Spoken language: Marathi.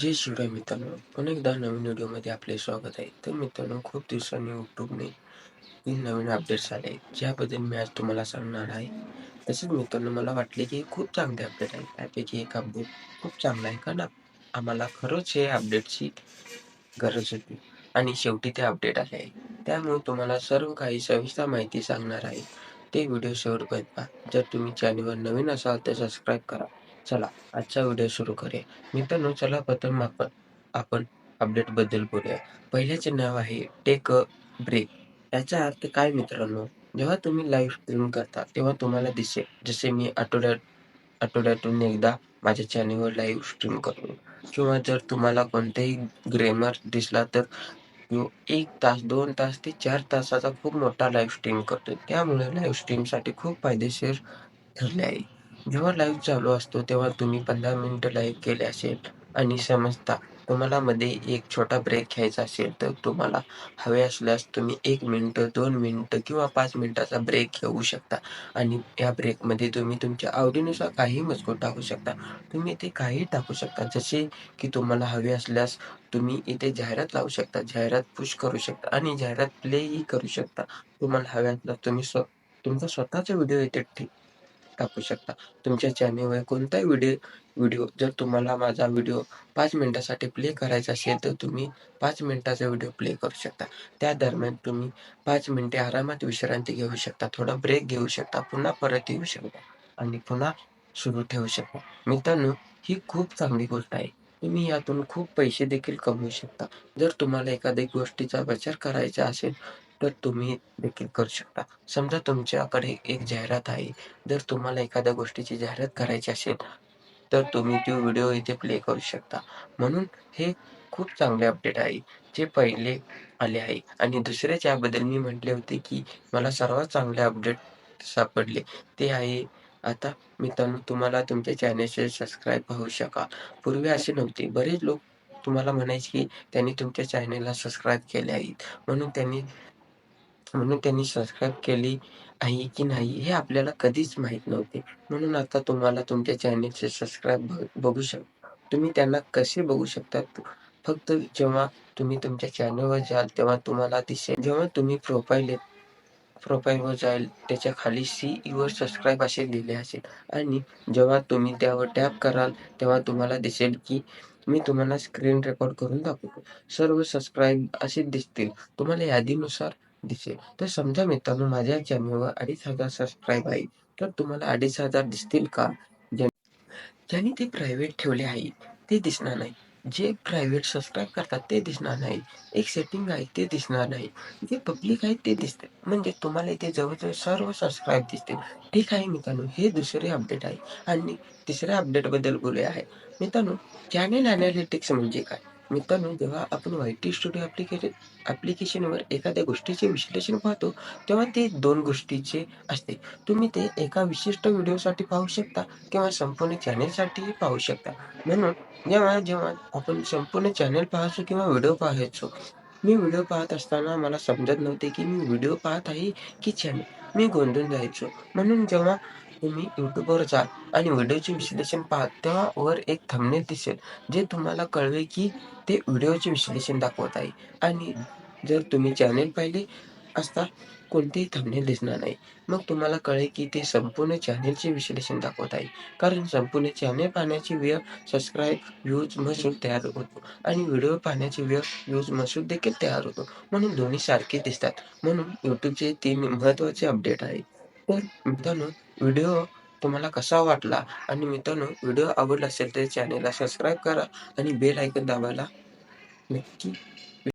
जय शिवराय मित्रांनो. पण एकदा नवीन व्हिडिओमध्ये आपले स्वागत आहे. तर मित्रांनो खूप दिवसांनी यूट्यूबने तीन नवीन अपडेट्स आले आहेत. ज्याबद्दल मी आज तुम्हाला सांगणार आहे. तसेच मित्रांनो मला वाटले की खूप चांगले अपडेट आहे त्यापैकी एक अपडेट खूप चांगला आहे. कारण आम्हाला खरंच हे अपडेटची गरज होती. आणि शेवटी ते अपडेट आले आहे त्यामुळे तुम्हाला सर्व काही सविस्तर माहिती सांगणार आहे. ते व्हिडिओ शेवटपर्यंत पहा. जर तुम्ही चॅनलवर नवीन असाल तर सबस्क्राईब करा. चला आजचा व्हिडिओ सुरू करूया. मित्रांनो चला प्रथम आपण आपण अपडेटबद्दल बोलूया. पहिल्याचे नाव आहे टेक अ ब्रेक याचा अर्थ काय मित्रांनो? जेव्हा तुम्ही लाईव्ह स्ट्रीम करता तेव्हा तुम्हाला दिसेल जसे मी आठवड्यात आठवड्यातून एकदा माझ्या चॅनलवर लाईव्ह स्ट्रीम करतो. किंवा जर तुम्हाला कोणताही ग्रेमर दिसला तर तो एक तास दोन तास ते चार तासाचा खूप मोठा लाईव्ह स्ट्रीम करतो. त्यामुळे लाईव्ह स्ट्रीमसाठी खूप फायदेशीर ठरले आहे. जेव्हा लाईव्ह चालू असतो तेव्हा तुम्ही पंधरा मिनटं लाईव्ह केले असेल आणि समजता तुम्हाला मध्ये एक छोटा ब्रेक घ्यायचा असेल तर तुम्हाला हवे असल्यास तुम्ही एक मिनटं दोन मिनटं किंवा पाच मिनटाचा ब्रेक घेऊ शकता. आणि या ब्रेकमध्ये तुम्ही तुमच्या आवडीनुसार काही मजकूर टाकू शकता. तुम्ही इथे काही टाकू शकता. जसे की तुम्हाला हवे असल्यास तुम्ही इथे जाहिरात लावू शकता जाहिरात पुश करू शकता आणि जाहिरात प्लेही करू शकता. तुम्हाला हवे असल्यास तुम्ही स्व तुमचा स्वतःचा व्हिडिओ इथे ठीक टाकू शकता. तुमच्या चॅनेलवर कोणताही व्हिडिओ व्हिडिओ जर तुम्हाला माझा व्हिडिओ पाच मिनिटासाठी प्ले करायचा असेल तर तुम्ही पाच मिनिटाचा व्हिडिओ प्ले करू शकता. त्या दरम्यान तुम्ही पाच मिनिटे आरामात विश्रांती घेऊ शकता. थोडा ब्रेक घेऊ शकता. पुन्हा परत येऊ शकता. आणि पुन्हा सुरू ठेवू शकता. मित्रांनो ही खूप चांगली गोष्ट आहे. तुम्ही यातून खूप पैसे देखील कमवू शकता. जर तुम्हाला एखाद्या गोष्टीचा प्रचार करायचा असेल तर तुम्ही देखील करू शकता. समजा तुमच्याकडे एक जाहिरात आहे. जर तुम्हाला एखाद्या गोष्टीची जाहिरात करायची असेल तर तुम्ही तो व्हिडिओ इथे प्ले करू शकता. म्हणून हे खूप चांगले अपडेट आहे जे पहिले आले आहे. आणि दुसऱ्याच्याबद्दल मी म्हटले होते की मला सर्वात चांगले अपडेट सापडले ते आहे आता मित्रांनो तुम्हाला तुमच्या चॅनलचे सबस्क्राईब होऊ शका पूर्वी असे नव्हते. बरेच लोक तुम्हाला म्हणायचे की त्यांनी तुमच्या चॅनलला सबस्क्राईब केले आहेत. म्हणून त्यांनी म्हणून त्यांनी सबस्क्राईब केली आहे की नाही हे आपल्याला कधीच माहीत नव्हते. म्हणून आता तुम्हाला तुमच्या चॅनेलचे सबस्क्राईब बघू शकता तुम्ही त्यांना कसे बघू शकता फक्त जेव्हा तुम्ही तुमच्या चॅनलवर जाल तेव्हा तुम्हाला दिसेल. जेव्हा तुम्ही प्रोफाईल प्रोफाईलवर जाईल त्याच्याखाली सी युअर सबस्क्राईब असे लिहिले असेल. आणि जेव्हा तुम्ही त्यावर टॅप कराल तेव्हा तुम्हाला दिसेल की मी तुम्हाला स्क्रीन रेकॉर्ड करून दाखवतो. सर्व सबस्क्राईब असे दिसतील. तुम्हाला यादीनुसार दिसेल. तर समजा मित्रांनो माझ्या चॅनलवर अडीच हजार सबस्क्राईब आहे तर तुम्हाला अडीच हजार दिसतील का? ज्यांनी ते प्रायव्हेट ठेवले आहे ते दिसणार नाही. जे प्रायव्हेट सबस्क्राईब करतात ते दिसणार नाही. एक सेटिंग आहे ते दिसणार नाही. जे पब्लिक आहे ते दिसते. म्हणजे तुम्हाला इथे जवळजवळ सर्व सबस्क्राईब दिसतील. ठीक आहे मित्रांनो हे दुसरे अपडेट आहे. आणि तिसऱ्या अपडेटबद्दल बोलूया आहे. मित्रांनो चॅनेल अनालिटिक्स म्हणजे काय? मित्रांनो जेव्हा आपण वाय टी स्टुडिओ ॲप्लिकेशन ॲप्लिकेशनवर एखाद्या गोष्टीचे विश्लेषण पाहतो तेव्हा ते दोन गोष्टीचे असते. तुम्ही ते एका विशिष्ट व्हिडिओसाठी पाहू शकता किंवा संपूर्ण चॅनेलसाठीही पाहू शकता. म्हणून जेव्हा जेव्हा आपण संपूर्ण चॅनेल पाहायचो किंवा व्हिडिओ पाहायचो मी व्हिडिओ पाहत असताना मला समजत नव्हते की मी व्हिडिओ पाहत आहे की चॅनेल मी गोंधळून जायचो. म्हणून जेव्हा तुम्ही यूट्यूबवर जाल आणि व्हिडिओचे विश्लेषण पाहा तेव्हा वर एक थंबनेल दिसेल जे तुम्हाला कळवे की ते व्हिडिओचे विश्लेषण दाखवत आहे. आणि जर तुम्ही चॅनेल पाहिले असता कोणतेही थंबनेल दिसणार नाही. मग तुम्हाला कळेल की ते संपूर्ण चॅनेलचे विश्लेषण दाखवत आहे. कारण संपूर्ण चॅनेल पाहण्याची वेळ सबस्क्राईब व्ह्यूज महसूल तयार होतो. आणि व्हिडिओ पाहण्याची वेळ व्ह्यूज महसूल देखील तयार होतो. म्हणून दोन्ही सारखे दिसतात. म्हणून यूट्यूबचे तीन महत्त्वाचे अपडेट आहे तर मित्रांनो व्हिडिओ तुम्हाला कसा वाटला? आणि मित्रांनो व्हिडिओ आवडला असेल तर चॅनेलला सबस्क्राईब करा आणि बेल ऐकून दाबायला नक्की